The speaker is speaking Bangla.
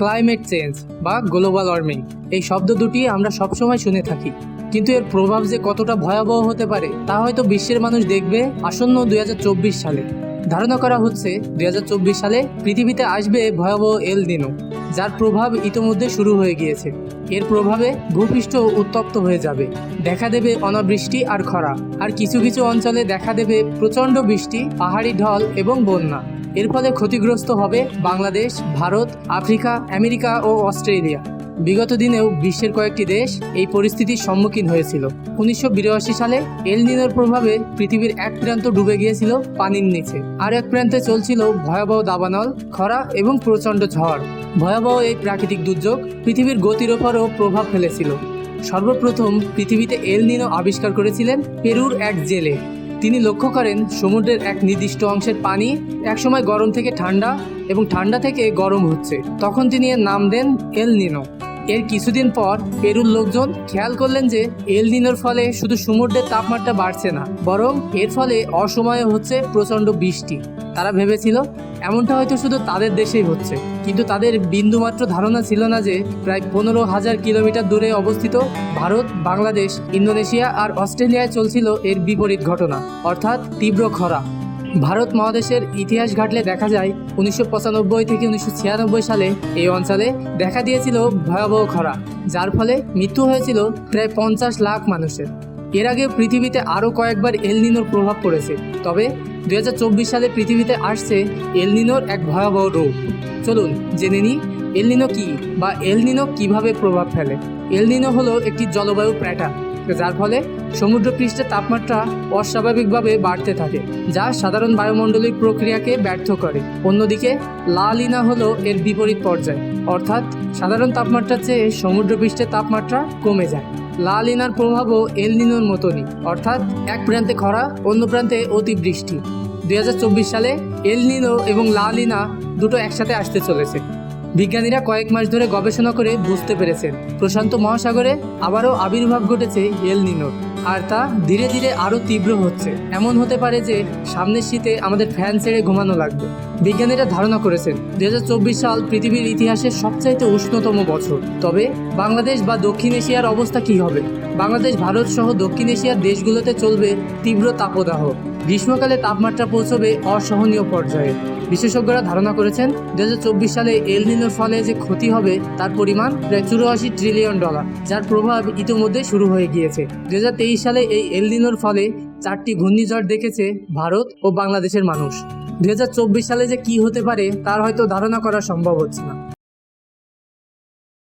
ক্লাইমেট চেঞ্জ বা গ্লোবাল ওয়ার্মিং এই শব্দ দুটি আমরা সবসময় শুনে থাকি। কিন্তু এর প্রভাব যে কতটা ভয়াবহ হতে পারে, তা হয়তো বিশ্বের মানুষ দেখবে আসন্ন দুই হাজার চব্বিশ সালে। ধারণা করা হচ্ছে দুই হাজার চব্বিশ সালে পৃথিবীতে আসবে ভয়াবহ এল দিনো যার প্রভাব ইতোমধ্যে শুরু হয়ে গিয়েছে। এর প্রভাবে ভূপৃষ্ঠ উত্তপ্ত হয়ে যাবে। দেখা দেবে অনাবৃষ্টি আর খরা, আর কিছু কিছু অঞ্চলে দেখা দেবে প্রচণ্ড বৃষ্টি, পাহাড়ি ঢল এবং বন্যা। এর ফলে ক্ষতিগ্রস্ত হবে বাংলাদেশ, ভারত, আফ্রিকা, আমেরিকা ও অস্ট্রেলিয়া। বিগত দিনেও বিশ্বের কয়েকটি দেশ এই পরিস্থিতির সম্মুখীন হয়েছিল। উনিশশো বিরাশি সালে এল নিনোর প্রভাবে পৃথিবীর এক প্রান্ত ডুবে গিয়েছিল পানির নিচে। আর এক প্রান্তে চলছিল ভয়াবহ দাবানল, খরা এবং প্রচণ্ড ঝড়। ভয়াবহ এই প্রাকৃতিক দুর্যোগ পৃথিবীর গতির ওপরও প্রভাব ফেলেছিল। সর্বপ্রথম পৃথিবীতে এল নিনো আবিষ্কার করেছিলেন পেরুর এক জেলে। তিনি লক্ষ্য করেন সমুদ্রের এক নির্দিষ্ট অংশের পানি একসময় গরম থেকে ঠান্ডা এবং ঠান্ডা থেকে গরম হচ্ছে। তখন তিনি এর নাম দেন এল নিনো। এর কিছুদিন পর পেরুর লোকজন খেয়াল করলেন যে এল নিনোর ফলে শুধু সমুদ্রের তাপমাত্রা বাড়ছে না, বরং এর ফলে অসময়ে হচ্ছে প্রচণ্ড বৃষ্টি। তারা ভেবেছিল, এমনটা হয়তো শুধু তাদের দেশেই হচ্ছে। কিন্তু তাদের বিন্দুমাত্র ধারণা ছিল না যে প্রায় পনেরো হাজার কিলোমিটার দূরে অবস্থিত ভারত, বাংলাদেশ, ইন্দোনেশিয়া আর অস্ট্রেলিয়ায় চলছিল এর বিপরীত ঘটনা, অর্থাৎ তীব্র খরা। ভারত মহাদেশের ইতিহাস ঘাটলে দেখা যায়, উনিশশো পঁচানব্বই থেকে উনিশশো ছিয়ানব্বই সালে এই অঞ্চলে দেখা দিয়েছিল ভয়াবহ খরা, যার ফলে মৃত্যু হয়েছিল প্রায় পঞ্চাশ লাখ মানুষের। এর আগে পৃথিবীতে আরও কয়েকবার এলনিনোর প্রভাব পড়েছে, তবে দু হাজার চব্বিশ সালে পৃথিবীতে আসছে এলনিনোর এক ভয়াবহ রোগ চলুন জেনে নিই এলনিনো কি বা এলনিনো কীভাবে প্রভাব ফেলে? এলনিনো হলো একটি জলবায়ু প্যাটার্ন যার ফলে সমুদ্রপৃষ্ঠের তাপমাত্রা অস্বাভাবিকভাবে বাড়তে থাকে, যা সাধারণ বায়ুমণ্ডলিক প্রক্রিয়াকে ব্যর্থ করে। অন্যদিকে, লা লিনা হলো এর বিপরীত পর্যায়, অর্থাৎ সাধারণ তাপমাত্রার চেয়ে সমুদ্রপৃষ্ঠের তাপমাত্রা কমে যায়। লা লিনার প্রভাবও এল নিনোর মতনই, অর্থাৎ এক প্রান্তে খরা, অন্য প্রান্তে অতিবৃষ্টি। দু হাজার চব্বিশ সালে এল নিনো এবং লা লিনা দুটো একসাথে আসতে চলেছে। বিজ্ঞানীরা কয়েক মাস ধরে গবেষণা করে বুঝতে পেরেছেন। প্রশান্ত মহাসাগরে আবারও আবির্ভাব ঘটেছে এল নিনোর। আর তা ধীরে ধীরে আরও তীব্র হচ্ছে। এমন হতে পারে যে সামনের শীতে আমাদের ফ্যান ছেড়ে ঘুমানো লাগবে। বিজ্ঞানীরা ধারণা করেছেন দু হাজার চব্বিশ সাল পৃথিবীর ইতিহাসের সবচাইতে উষ্ণতম বছর। তবে বাংলাদেশ বা দক্ষিণ এশিয়ার অবস্থা কি হবে? বাংলাদেশ, ভারত সহ দক্ষিণ এশিয়ার দেশগুলোতে চলবে তীব্র তাপদাহ। গ্রীষ্মকালে তাপমাত্রা পৌঁছবে অসহনীয় পর্যায়ে। বিশেষজ্ঞরা ধারণা করেছেন, দুই হাজার চব্বিশ সালে এল নিনোর ফলে যে ক্ষতি হবে তার পরিমাণ প্রায় চুরাশি ট্রিলিয়ন ডলার, যার প্রভাব ইতিমধ্যে শুরু হয়ে গিয়েছে। দু সালে এই এলদিনোর ফলে চারটি ঘূর্ণিঝড় দেখেছে ভারত ও বাংলাদেশের মানুষ। দুই হাজার চব্বিশ সালে যে কি হতে পারে, তার হয়তো ধারণা করা সম্ভব হচ্ছে না।